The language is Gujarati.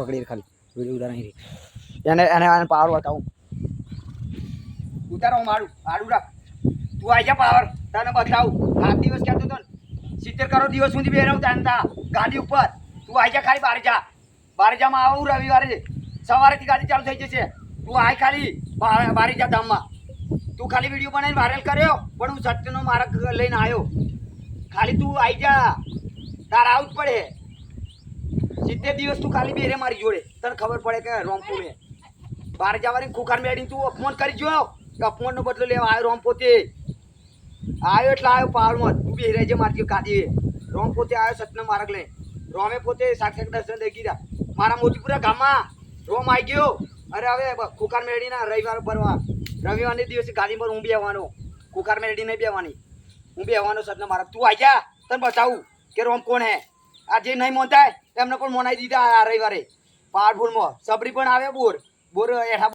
પકડી ખાલી. વીડિયો ઉતાર નહીં એને એને એને પાવર બતાવું ઉતારો મારું. આડું રાખ. તું આવી જા પાવર તને બતાવું. આઠ દિવસ કહેતો તો સિત્તેર કરોડ દિવસ સુધી બેરાવું તાન તા. ગાડી ઉપર. તું આવી જા ખાલી બારે જા. બારે જામાં આવું રવિવારે. સવારેથી ગાડી ચાલુ થઈ જશે. તું આય ખાલી બારે જા ધામમાં. તું ખાલી વીડિયો બનાવીને વાયરલ કર્યો, પણ હું સત્યનો માર્ગ લઈને આવ્યો ખાલી તું આવી જા. તારે આવું જ પડે. સિત્તેર દિવસ તું ખાલી બેરે મારી જોડે. તને ખબર પડે કે રોમપુર હે. બહાર જવાની ખુખાર મેળીને તું અપમાન કરી જોયો કે અપમાનનો બદલો લેવા આવ્યો રોમ પોતે આવ્યો એટલે આવ્યો પાવરમાં. તું બી રહેજે મારજી કાઢી રોમ પોતે આવ્યો સતન માર્ગ લઈ રોમે પોતે સાક્ષાત દર્શન દઈ કીધા મારા મોતીપુરા ગામમાં રોમ આવી ગયો. અરે હવે કુકાર મેળીના રવિવાર ભરવા રવિવારની દિવસે ગાડી પર હું બેવાનો કુકાર મેળડી નહીં બેવાની હું બેવાનો સતન માર્ગ. તું આવી જા. તને બતાવું કે રોમ કોણ હે? આ જે નહીં મોનતા એમને પણ મોનાઈ દીધા આ રવિવારે. પાવરફુલમાં. સબરી પણ આવે બોર. બોર એઠા